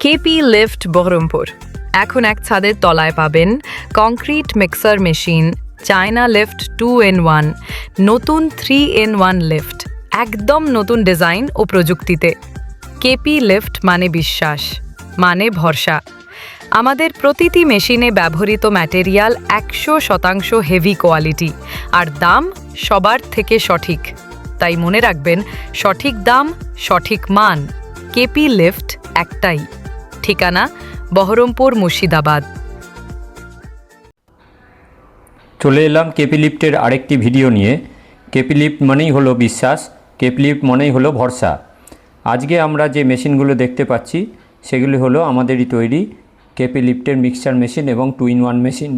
KP lift Baharampur এখন এক ছাদের তলায় পাবেন concrete mixer machine China lift two in one নতুন থ্রি ইন ওয়ান লিফট একদম নতুন ডিজাইন ও প্রযুক্তিতে। কেপি লিফট মানে বিশ্বাস মানে ভরসা। আমাদের প্রতিটি মেশিনে ব্যবহৃত ম্যাটেরিয়াল একশো শতাংশ হেভি কোয়ালিটি আর দাম সবার থেকে সঠিক। তাই মনে রাখবেন, সঠিক দাম, সঠিক মান। কেপি লিফট একটাই। ঠিকানা বহরমপুর মুর্শিদাবাদ। চলে এলাম কেপি লিফটের আরেকটি ভিডিও নিয়ে। কেপি লিফট মানেই হলো বিশ্বাস, কেপি লিফট মানেই হলো ভরসা। আজকে আমরা যে মেশিনগুলো দেখতে পাচ্ছি, সেগুলি হলো আমাদেরই তৈরি কেপি লিফটের মিক্সচার মেশিন এবং টু ইন ওয়ান মেশিন।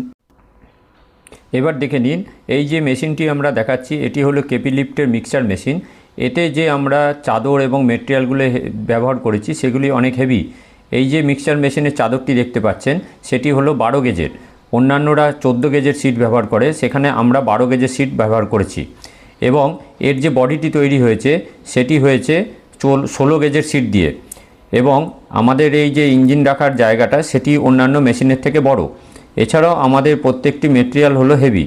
এবার দেখে নিন, এই যে মেশিনটি আমরা দেখাচ্ছি, এটি হলো কেপি লিফটের মিক্সচার মেশিন। এতে যে আমরা চাদর এবং মেটেরিয়ালগুলো ব্যবহার করেছি, সেগুলি অনেক হেভি এই যে মিক্সচার মেশিনের চাদরটি দেখতে পাচ্ছেন, সেটি হলো বারো গেজের অন্যান্যরা চোদ্দ গেজের সিট ব্যবহার করে, সেখানে আমরা বারো গেজের সিট ব্যবহার করেছি। এবং এর যে বডিটি তৈরি হয়েছে, সেটি হয়েছে চোল, ষোলো গেজের সিট দিয়ে। এবং আমাদের এই যে ইঞ্জিন রাখার জায়গাটা, সেটি অন্যান্য মেশিনের থেকে বড়। এছাড়াও আমাদের প্রত্যেকটি মেটেরিয়াল হলো হেভি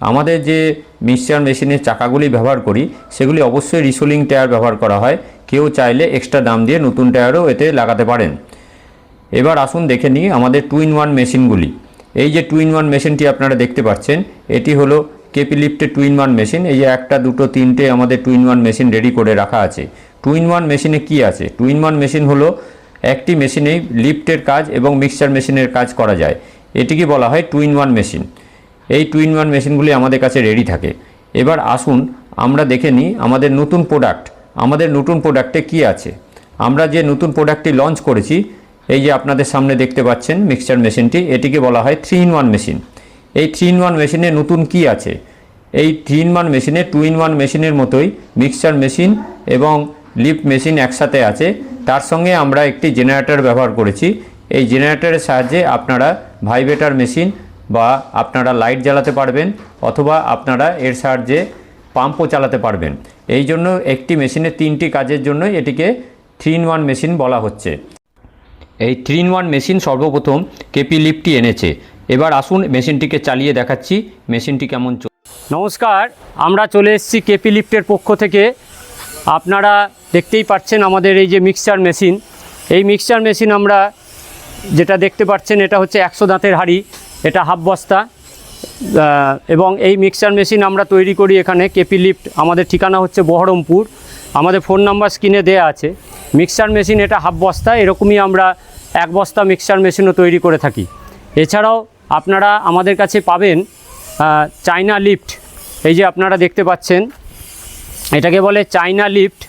আমাদের যে মিক্সচার মেশিনের চাকাগুলি ব্যবহার করি, সেগুলি অবশ্যই রিসোলিং টায়ার ব্যবহার করা হয়। কেউ চাইলে এক্সট্রা দাম দিয়ে নতুন টায়ারও এতে লাগাতে পারেন। এবার আসুন দেখে নিই আমাদের টু ইন ওয়ান মেশিনগুলি। এই যে টু ইন ওয়ান মেশিনটি আপনারা দেখতে পাচ্ছেন, এটি হলো কেপি লিফটের টু ইন ওয়ান মেশিন। এই যে একটা, দুটো, তিনটে আমাদের two in one machine ready করে রাখা আছে। টু ইন ওয়ান মেশিনে কি আছে? টু ইন ওয়ান মেশিন হলো একটি মেশিনেই লিফটের কাজ এবং মিক্সচার মেশিনের কাজ করা যায়। এটিকে বলা হয় টু ইন ওয়ান মেশিন। এই টু ইন ওয়ান মেশিনগুলি আমাদের কাছে রেডি থাকে। এবার আসুন আমরা দেখে নিই আমাদের নতুন প্রোডাক্ট। আমাদের নতুন প্রোডাক্টে কি আছে? আমরা যে নতুন প্রোডাক্টটি লঞ্চ করেছি এই যে আপনাদের সামনে দেখতে পাচ্ছেন মিক্সচার মেশিনটি এটিকে বলা হয় থ্রি ইন ওয়ান মেশিন এই থ্রি ইন ওয়ান মেশিনে নতুন কি আছে? এই থ্রি ইন ওয়ান মেশিনে টু ইন ওয়ান মেশিনের মতোই মিক্সচার মেশিন এবং লিফট মেশিন একসাথে আছে। তার সঙ্গে আমরা একটি জেনারেটর ব্যবহার করেছি। এই জেনারেটরের সাহায্যে আপনারা ভাইব্রেটার মেশিন বা আপনারা লাইট জ্বালাতে পারবেন অথবা আপনারা এর সাহায্যে পাম্পও চালাতে পারবেন। এই জন্য একটি মেশিনে তিনটি কাজের জন্য এটিকে থ্রি ইন ওয়ান মেশিন বলা হচ্ছে। এই থ্রি ইন ওয়ান মেশিন সর্বপ্রথম কেপি লিফটটি এনেছে। এবার আসুন মেশিনটিকে চালিয়ে দেখাচ্ছি। মেশিনটি কেমন চল নমস্কার, আমরা চলে এসেছি কেপি লিফটের পক্ষ থেকে। আপনারা দেখতেই পাচ্ছেন আমাদের এই যে মিক্সচার মেশিন এই মিক্সচার মেশিন আমরা যেটা দেখতে পাচ্ছেন, এটা হচ্ছে একশো দাঁতের হাড়ি, এটা হাফ বস্তা। এবং এই মিক্সচার মেশিন আমরা তৈরি করি এখানে কেপি লিফট আমাদের ঠিকানা হচ্ছে বহরমপুর। আমাদের ফোন নাম্বার স্ক্রিনে দেয়া আছে। মিক্সচার মেশিন এটা হাফ বস্তা, এরকমই আমরা এক বস্তা মিক্সচার মেশিনও তৈরি করে থাকি। এছাড়াও আপনারা আমাদের কাছে পাবেন চায়না লিফট। এই যে আপনারা দেখতে পাচ্ছেন, এটাকে বলে চায়না লিফট।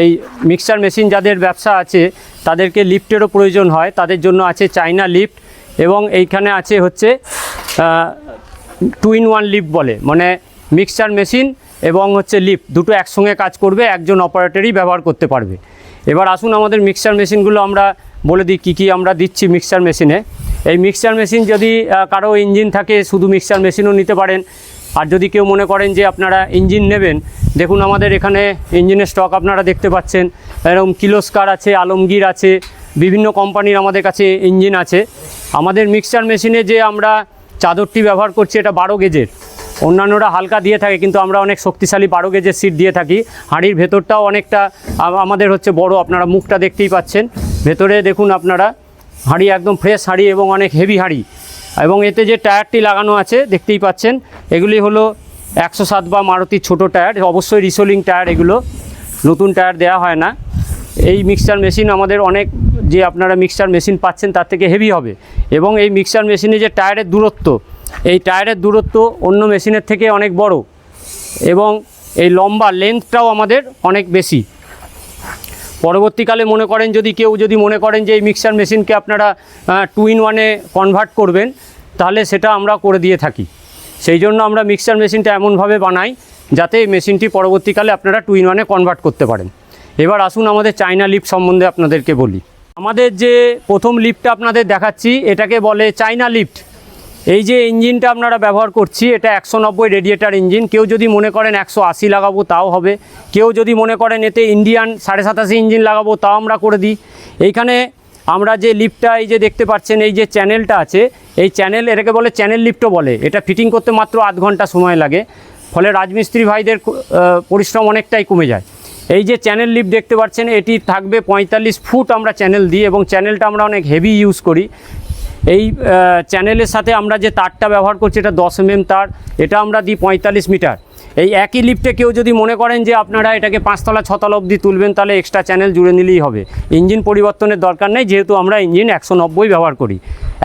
এই মিক্সচার মেশিন যাদের ব্যবসা আছে, তাদেরকে লিফটেরও প্রয়োজন হয়, তাদের জন্য আছে চায়না লিফট এবং এইখানে আছে হচ্ছে টু ইন ওয়ান লিফট বলে মানে মিক্সচার মেশিন এবং হচ্ছে লিফট। দুটো একসঙ্গে কাজ করবে, একজন অপারেটরই ব্যবহার করতে পারবে। এবার আসুন আমাদের মিক্সচার মেশিনগুলো আমরা বলে দিই কী কী আমরা দিচ্ছি মিক্সচার মেশিনে এই মিক্সচার মেশিন যদি কারও ইঞ্জিন থাকে, শুধু মিক্সচার মেশিনও নিতে পারেন। আর যদি কেউ মনে করেন যে আপনারা ইঞ্জিন নেবেন, দেখুন আমাদের এখানে ইঞ্জিনের স্টক আপনারা দেখতে পাচ্ছেন। এরকম কিলোস্কার আছে, আলমগীর আছে, বিভিন্ন কোম্পানির আমাদের কাছে ইঞ্জিন আছে। আমাদের মিক্সচার মেশিনে যে আমরা চাদরটি ব্যবহার করছি, এটা বারো গেজের অন্যান্যরা হালকা দিয়ে থাকে, কিন্তু আমরা অনেক শক্তিশালী বারো গেজের সিট দিয়ে থাকি। হাঁড়ির ভেতরটাও অনেকটা আমাদের হচ্ছে বড়, আপনারা মুখটা দেখতেই পাচ্ছেন। ভেতরে দেখুন আপনারা, হাঁড়ি একদম ফ্রেশ হাঁড়ি এবং অনেক হেভি হাঁড়ি। এবং এতে যে টায়ারটি লাগানো আছে, দেখতেই পাচ্ছেন, এগুলি হলো একশো সাত বা মারুতির ছোটো টায়ার, অবশ্যই রিসোলিং টায়ার এগুলো, নতুন টায়ার দেওয়া হয় না। এই মিক্সচার মেশিন আমাদের অনেক যে আপনারা মিক্সচার মেশিন পাচ্ছেন, তার থেকে হেভি হবে। এবং এই মিক্সচার মেশিনে যে টায়ারের দূরত্ব এই টায়ারের দূরত্ব অন্য মেশিনের থেকে অনেক বড় এবং এই লম্বা লেন্থটাও আমাদের অনেক বেশি। পরবর্তীকালে মনে করেন যদি কেউ যদি মনে করেন যে এই মিক্সচার মেশিনকে আপনারা টু ইন ওয়ানে কনভার্ট করবেন, তাহলে সেটা আমরা করে দিয়ে থাকি। সেই জন্য আমরা মিক্সচার মেশিনটা এমনভাবে বানাই যাতে এই মেশিনটি পরবর্তীকালে আপনারা টু ইন ওয়ানে কনভার্ট করতে পারেন। এবার আসুন আমাদের চায়না লিফট সম্বন্ধে আপনাদেরকে বলি। আমাদের যে প্রথম লিফটটা আপনাদের দেখাচ্ছি, এটাকে বলে চায়না লিফট এই যে ইঞ্জিনটা আপনারা ব্যবহার করছি, এটা একশো নব্বই রেডিয়েটার ইঞ্জিন। কেউ যদি মনে করেন একশো আশি লাগাবো, তাও হবে। কেউ যদি মনে করেন এতে ইন্ডিয়ান সাড়ে সাতাশি ইঞ্জিন লাগাবো, তাও আমরা করে দিই। এইখানে আমরা যে লিফটটা এই যে দেখতে পাচ্ছেন, এই যে চ্যানেলটা আছে, এই চ্যানেল এটাকে বলে চ্যানেল লিফটও বলে। এটা ফিটিং করতে মাত্র আধ ঘণ্টা সময় লাগে। ফলে রাজমিস্ত্রি ভাইদের পরিশ্রম অনেকটাই কমে যায়। এই যে চ্যানেল লিফট দেখতে পাচ্ছেন, এটি থাকবে পঁয়তাল্লিশ ফুট আমরা চ্যানেল দিই এবং চ্যানেলটা আমরা অনেক হেভি ইউজ করি। এই চ্যানেলের সাথে আমরা যে তারটা ব্যবহার করছি, এটা দশ এম তার, এটা আমরা দিই পঁয়তাল্লিশ মিটার। এই একই লিফটে কেউ যদি মনে করেন যে আপনারা এটাকে পাঁচতলা, ছতলা অবধি তুলবেন, তাহলে এক্সট্রা চ্যানেল জুড়ে নিলেই হবে। ইঞ্জিন পরিবর্তনের দরকার নেই, যেহেতু আমরা ইঞ্জিন একশো নব্বই ব্যবহার করি।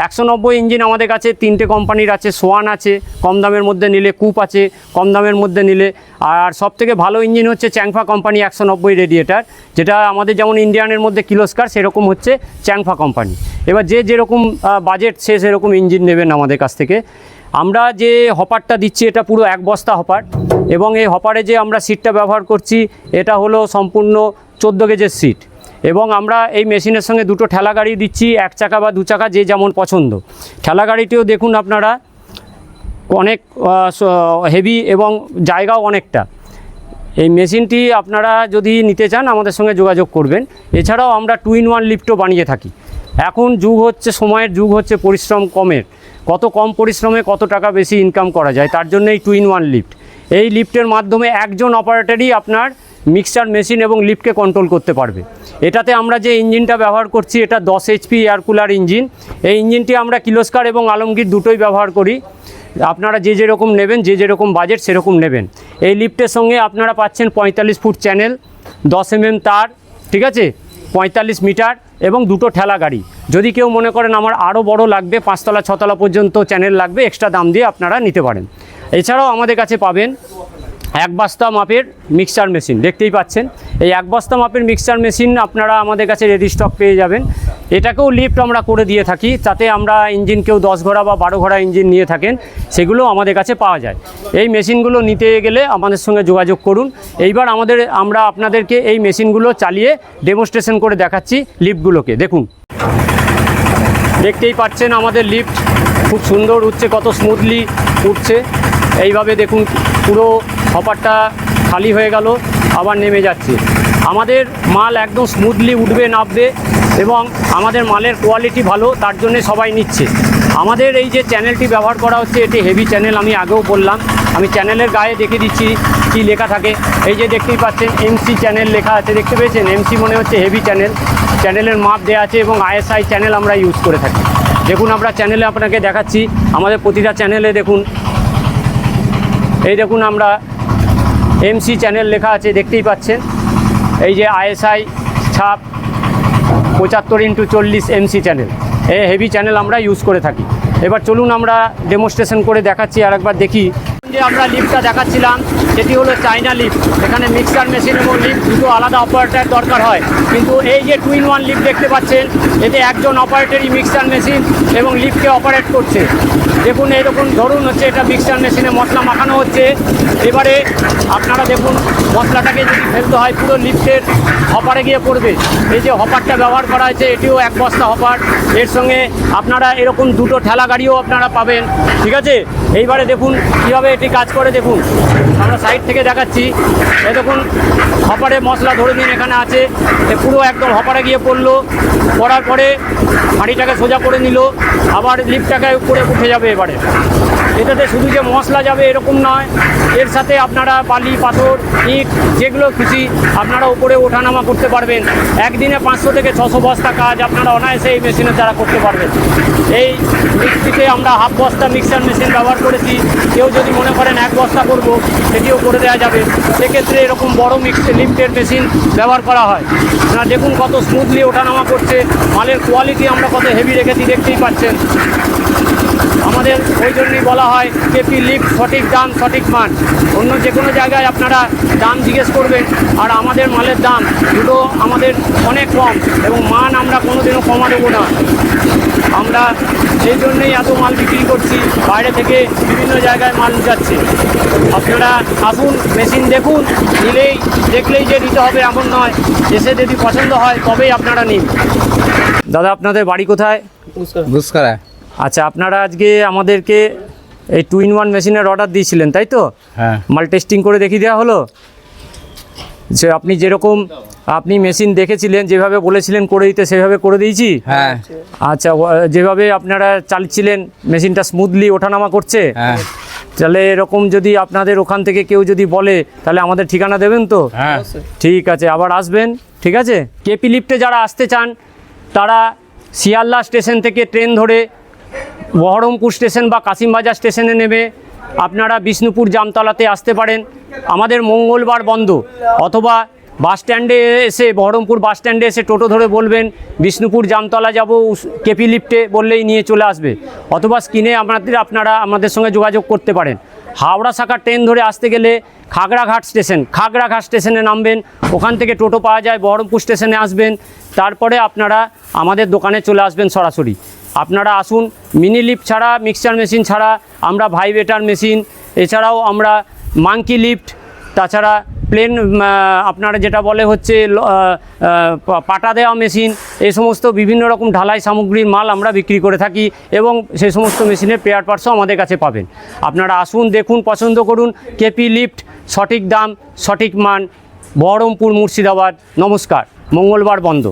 একশো নব্বই ইঞ্জিন আমাদের কাছে তিনটে কোম্পানির আছে সোয়ান আছে, কম দামের মধ্যে নিলে কুপ আছে, কম দামের মধ্যে নিলে আর সবথেকে ভালো ইঞ্জিন হচ্ছে চ্যাংফা কোম্পানি একশো নব্বই রেডিয়েটার যেটা আমাদের যেমন ইন্ডিয়ানের মধ্যে কিলোস্কার সেরকম হচ্ছে চ্যাংফা কোম্পানি এবার যে যেরকম বাজেট সে সেরকম ইঞ্জিন নেবেন আমাদের কাছ থেকে। আমরা যে হপারটা দিচ্ছি, এটা পুরো এক বস্তা হপার। এবং এই হপারে যে আমরা সিটটা ব্যবহার করছি, এটা হলো সম্পূর্ণ চোদ্দ গেজের সিট। এবং আমরা এই মেশিনের সঙ্গে দুটো ঠেলা গাড়ি দিচ্ছি, এক চাকা বা দু চাকা, যে যেমন পছন্দ। ঠেলা গাড়িটিও দেখুন আপনারা, অনেক হেভি এবং জায়গাও অনেকটা। এই মেশিনটি আপনারা যদি নিতে চান, আমাদের সঙ্গে যোগাযোগ করবেন। এছাড়াও আমরা টু ইন ওয়ান লিফটও বানিয়ে থাকি। এখন যুগ হচ্ছে, সময়ের যুগ হচ্ছে পরিশ্রম কমের। কত কম পরিশ্রমে কত টাকা বেশি ইনকাম করা যায়, তার জন্য এই টু ইন ওয়ান লিফট এই লিফটের মাধ্যমে একজন অপারেটারই আপনার মিক্সচার মেশিন এবং লিফটকে কন্ট্রোল করতে পারবে। এটাতে আমরা যে ইঞ্জিনটা ব্যবহার করছি, এটা দশ এইচপি এয়ার কুলার ইঞ্জিন এই ইঞ্জিনটি আমরা কিলোস্কার এবং আলমগীর দুটোই ব্যবহার করি। আপনারা যে যেরকম নেবেন, যে যেরকম বাজেট সেরকম নেবেন। এই লিফটের সঙ্গে আপনারা পাচ্ছেন পঁয়তাল্লিশ ফুট চ্যানেল দশ এমএম তার, ঠিক আছে? পঁয়তাল্লিশ মিটার এবং দুটো ঠেলা গাড়ি। যদি কেউ মনে করেন আমার আরও বড় লাগবে, পাঁচতলা, ছতলা পর্যন্ত চ্যানেল লাগবে এক্সট্রা দাম দিয়ে আপনারা নিতে পারেন। এছাড়াও আমাদের কাছে পাবেন এক বস্তা মাপের মিক্সচার মেশিন দেখতেই পাচ্ছেন। এই এক বস্তা মাপের মিক্সচার মেশিন আপনারা আমাদের কাছে রেডি স্টক পেয়ে যাবেন। এটাকেও লিফট আমরা করে দিয়ে থাকি, তাতে আমরা ইঞ্জিন কেউ দশ ঘোড়া বা বারো ঘোড়া ইঞ্জিন নিয়ে থাকেন, সেগুলো আমাদের কাছে পাওয়া যায়। এই মেশিনগুলো নিতে গেলে আমাদের সঙ্গে যোগাযোগ করুন। এইবার আমাদের, আমরা আপনাদেরকে এই মেশিনগুলো চালিয়ে ডেমনস্ট্রেশন করে দেখাচ্ছি লিফটগুলোকে দেখুন। দেখতেই পাচ্ছেন আমাদের লিফট খুব সুন্দর উঠছে, কত স্মুথলি উঠছে। এইভাবে দেখুন, পুরো হপারটা খালি হয়ে গেল, আবার নেমে যাচ্ছে। আমাদের মাল একদম স্মুথলি উঠবে, নামবে এবং আমাদের মালের কোয়ালিটি ভালো, তার জন্য সবাই নিচ্ছে। আমাদের এই যে চ্যানেলটি ব্যবহার করা হচ্ছে, এটি হেভি চ্যানেল আমি আগেও বললাম। আমি চ্যানেলের গায়ে দেখে দিচ্ছি কি লেখা থাকে। এই যে দেখতেই পাচ্ছেন এমসি চ্যানেল লেখা আছে, দেখতে পেয়েছেন? এমসি মনে হচ্ছে হেভি চ্যানেল চ্যানেলের মাপ দেওয়া আছে এবং আইএসআই চ্যানেল আমরা ইউজ করে থাকি। দেখুন, আমরা চ্যানেলে আপনাকে দেখাচ্ছি। আমাদের প্রতিটা চ্যানেলে দেখুন। এই দেখুন, আমরা এমসি চ্যানেল লেখা আছে, দেখতেই পাচ্ছেন। এই যে আইএসআই ছাপ পঁচাত্তর ইন্টু চল্লিশ এমসি চ্যানেল এই হেভি চ্যানেল আমরা ইউজ করে থাকি। এবার চলুন আমরা ডেমোস্ট্রেশন করে দেখাচ্ছি আর একবার দেখি। যে আমরা লিফটটা দেখাচ্ছিলাম সেটি হলো চাইনা লিফট। এখানে মিক্সার মেশিন এবং লিফট দুটো আলাদা অপারেটার দরকার হয়। কিন্তু এই যে টু ইন ওয়ান লিফট দেখতে পাচ্ছেন, এতে একজন অপারেটরই মিক্সার মেশিন এবং লিফটকে অপারেট করছে। দেখুন এরকম ধরুন হচ্ছে এটা মিক্সার মেশিনে মশলা মাখানো হচ্ছে। এবারে আপনারা দেখুন, মশলাটাকে যদি ফেলতে হয়, পুরো লিফটের হপারে গিয়ে পড়বে। এই যে হপারটা ব্যবহার করা হয়েছে, এটিও এক বস্তা হপার। এর সঙ্গে আপনারা এরকম দুটো ঠেলা গাড়িও আপনারা পাবেন। ঠিক আছে? এইবারে দেখুন কীভাবে এটি কাজ করে, দেখুন। আমরা সাইড থেকে দেখাচ্ছি। এ দেখুন, হপারে মশলা ধরে দিন এখানে আছে। পুরো একদম হপারে গিয়ে পড়ল। পড়ার পরে হাঁড়িটাকে সোজা করে নিল। আবার লিফটটাকে উপরে উঠে যাবে এবারে। এটাতে শুধু যে মশলা যাবে এরকম নয়, এর সাথে আপনারা বালি, পাথর, ইট, যেগুলো খুশি আপনারা উপরে ওঠানামা করতে পারবেন। একদিনে পাঁচশো থেকে ছশো বস্তা কাজ আপনারা অনায়াসে এই মেশিনের দ্বারা করতে পারবেন। এই মিক্সিতে আমরা হাফ বস্তা মিক্সার মেশিন ব্যবহার করেছি। কেউ যদি মনে করেন এক বস্তা করব, সেটিও করে দেওয়া যাবে। সেক্ষেত্রে এরকম বড় মিক্স লিফটের মেশিন ব্যবহার করা হয়। দেখুন কত স্মুথলি ওঠানামা করছে। মালের কোয়ালিটি আমরা কত হেভি রেখেছি, দেখতেই পাচ্ছেন। আমাদের ওই জন্যই বলা হয় কেপি লিফট সঠিক দাম, সঠিক মান। অন্য যে কোনো জায়গায় আপনারা দাম জিজ্ঞেস করবেন, আর আমাদের মালের দাম দুটো আমাদের অনেক কম এবং মান আমরা কোনোদিনও কমা দেবো না। আমরা সেই জন্যই এত মাল বিক্রি করছি, বাইরে থেকে বিভিন্ন জায়গায় মাল যাচ্ছে আপনারা আসুন, মেশিন দেখুন, নিলেই, দেখলেই যে নিতে হবে এমন নয়, এসে যদি পছন্দ হয় তবেই আপনারা নিন। দাদা, আপনাদের বাড়ি কোথায়? বুঝকরা আচ্ছা আপনারা আজকে আমাদেরকে এই টু ইন ওয়ান মেশিনের অর্ডার দিয়েছিলেন তাই তো? হ্যাঁ। মাল টেস্টিং করে দেখিয়ে দেওয়া হলো? যে আপনি যেরকম আপনি মেশিন দেখেছিলেন যেভাবে বলেছিলেন করে দিতে সেভাবে করে দিয়েছি? হ্যাঁ। আচ্ছা যেভাবে আপনারা চালিয়েছিলেন মেশিনটা স্মুথলি ওঠানামা করছে? হ্যাঁ। তাহলে এরকম যদি আপনাদের ওখান থেকে কেউ যদি বলে তাহলে আমাদের ঠিকানা দেবেন তো? হ্যাঁ। ঠিক আছে আবার আসবেন ঠিক আছে? কেপি লিফটে যারা আসতে চান তারা শিয়ালদা স্টেশন থেকে ট্রেন ধরে বহরমপুর স্টেশন বা কাশিমবাজার স্টেশনে নেমে আপনারা বিষ্ণুপুর জামতলাতে আসতে পারেন। আমাদের মঙ্গলবার বন্ধ। অথবা বাস স্ট্যান্ডে এসে বহরমপুর বাস স্ট্যান্ডে এসে টোটো ধরে বলবেন, বিষ্ণুপুর জামতলা যাব। কেপি লিফটে বললেই নিয়ে চলে আসবে। অথবা স্ক্রিনে আপনাদের আপনারা আমাদের সঙ্গে যোগাযোগ করতে পারেন। হাওড়া শাখার ট্রেন ধরে আসতে গেলে খাগড়াঘাট স্টেশন, খাগড়াঘাট স্টেশনে নামবেন। ওখান থেকে টোটো পাওয়া যায় বহরমপুর স্টেশনে আসবেন। তারপরে আপনারা আমাদের দোকানে চলে আসবেন সরাসরি। আপনারা আসুন মিনি লিফট ছাড়া মিক্সচার মেশিন ছাড়া, আমরা ভাইবেটার মেশিন এছাড়াও আমরা মাঙ্কি লিফট তাছাড়া প্লেন আপনারা যেটা বলে হচ্ছে পাটা দেওয়া মেশিন এই সমস্ত বিভিন্ন রকম ঢালাই সামগ্রীর মাল আমরা বিক্রি করে থাকি এবং সেই সমস্ত মেশিনের পেয়ার পার্টসও আমাদের কাছে পাবেন। আপনারা আসুন, দেখুন, পছন্দ করুন কেপি লিফট সঠিক দাম, সঠিক মান, বহরমপুর মুর্শিদাবাদ, নমস্কার, মঙ্গলবার বন্ধ।